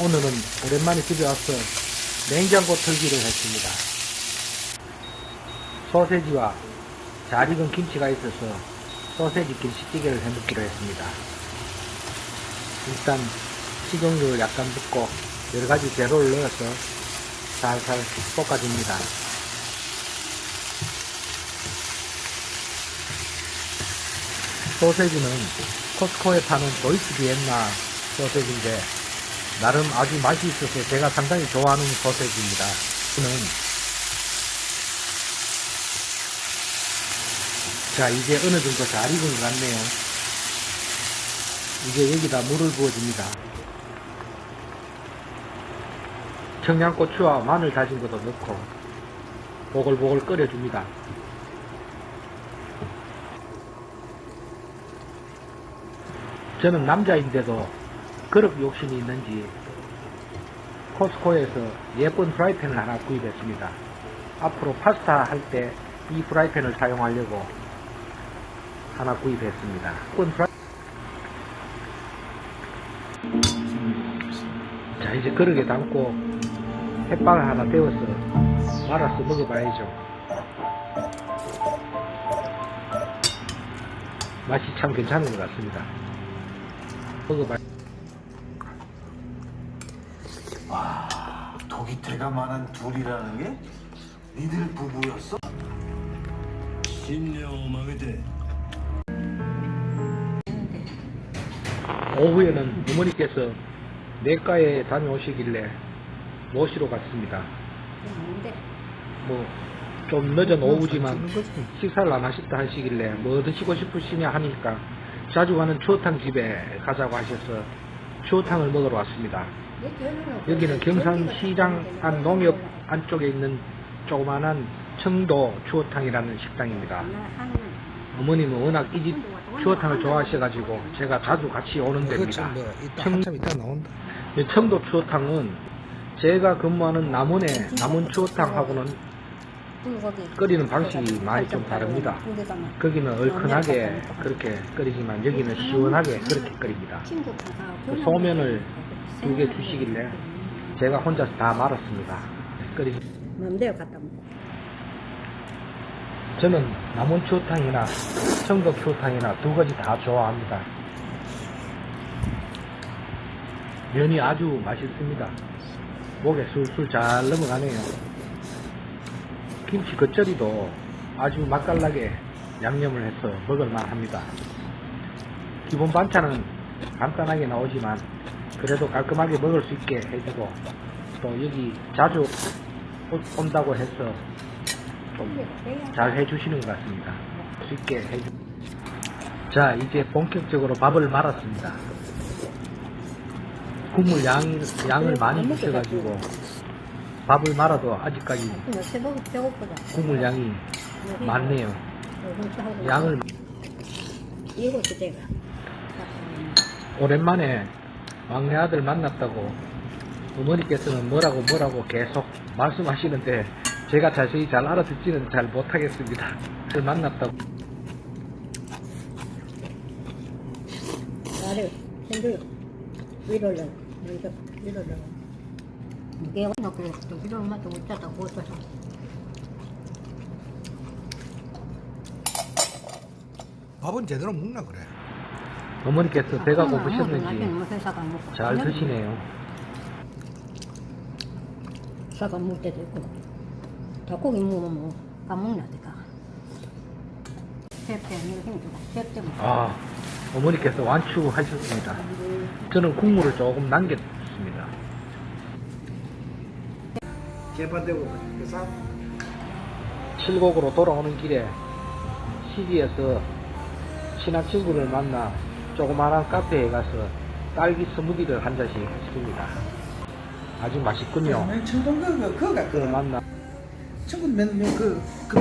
오늘은 오랜만에 집에 와서 냉장고 털기를 했습니다. 소세지와 잘 익은 김치가 있어서 소세지 김치찌개를 해먹기로 했습니다. 일단 식용유를 약간 붓고 여러 가지 재료를 넣어서 살살 볶아줍니다. 소세지는 코스코에 파는 도이치 비엔나 소세지인데 나름 아주 맛이 있어서 제가 상당히 좋아하는 소세지입니다. 저는 자 이제 어느 정도 잘 익은 것 같네요. 이제 여기다 물을 부어줍니다. 청양고추와 마늘 다진 것도 넣고 보글보글 끓여줍니다. 저는 남자인데도 그릇 욕심이 있는지 코스코에서 예쁜 프라이팬을 하나 구입했습니다. 앞으로 파스타 할 때 이 프라이팬을 사용하려고 하나 구입했습니다. 자 이제 그릇에 담고 햇빵을 하나 데워서 말아서 먹어봐야죠. 맛이 참 괜찮은 것 같습니다. 먹어봐. 와, 독이 대가만한 둘이라는 게 니들 부부였어? 신령마그대 오후에는 어머니께서 내과에 다녀오시길래 모시러 갔습니다. 뭔데? 뭐, 좀 늦은 오후지만 식사를 안 하셨다 하시길래 뭐 드시고 싶으시냐 하니까 자주 가는 추어탕 집에 가자고 하셔서 추어탕을 먹으러 왔습니다. 여기는 경산시장 안 농협 안쪽에 있는 조그만한 청도 추어탕이라는 식당입니다. 어머님은 워낙 이 집 추어탕을 좋아하셔가지고 제가 자주 같이 오는 데입니다. 이따 나온다. 이 청도 추어탕은 제가 근무하는 남원의 남원 추어탕하고는 끓이는 방식이 많이 좀 다릅니다. 거기는 얼큰하게 그렇게 끓이지만 여기는 시원하게 그렇게 끓입니다. 그 소면을 두 개 주시길래 제가 혼자서 다 말았습니다. 끓이 마음대로 갖다 먹고. 저는 남원 추어탕이나 청도 추어탕이나 두 가지 다 좋아합니다. 면이 아주 맛있습니다. 목에 술술 잘 넘어가네요. 김치 겉절이도 아주 맛깔나게 양념을 해서 먹을만 합니다. 기본 반찬은 간단하게 나오지만 그래도 깔끔하게 먹을 수 있게 해주고 또 여기 자주 오- 온다고 해서 좀 잘 해주시는 것 같습니다. 수 있게 해주. 자, 이제 본격적으로 밥을 말았습니다. 국물 양, 양을 많이 주셔가지고 밥을 말아도 아직까지. 국물 양이 많네요. 양을 이거 주제가. 오랜만에 막내 아들 만났다고 어머니께서는 뭐라고 뭐라고 계속 말씀하시는데 제가 자세히 잘 알아듣지는 잘 못하겠습니다. 그 만났다고 나를 힘들어. 위로를 위로 위로를. 이게 어느 그래 또 위로를 맞도 못 잡다 못 잡아. 밥은 제대로 먹나 그래. 어머니께서 배가 고프셨는지 뭐. 잘 드시네요. 사과 먹을 때도 있고. 닭고기 먹으면 뭐. 셰프 때문에. 아, 어머니께서 완추하셨습니다. 저는 국물을 조금 남겼습니다. 개판되고 그래서 칠곡으로 돌아오는 길에 시기에서 친한 친구를 만나 조그마한 카페에 가서 딸기 스무디를 한 잔씩 했습니다. 아주 맛있군요. 청동 그 그거가 그 만나 청군 맨그 그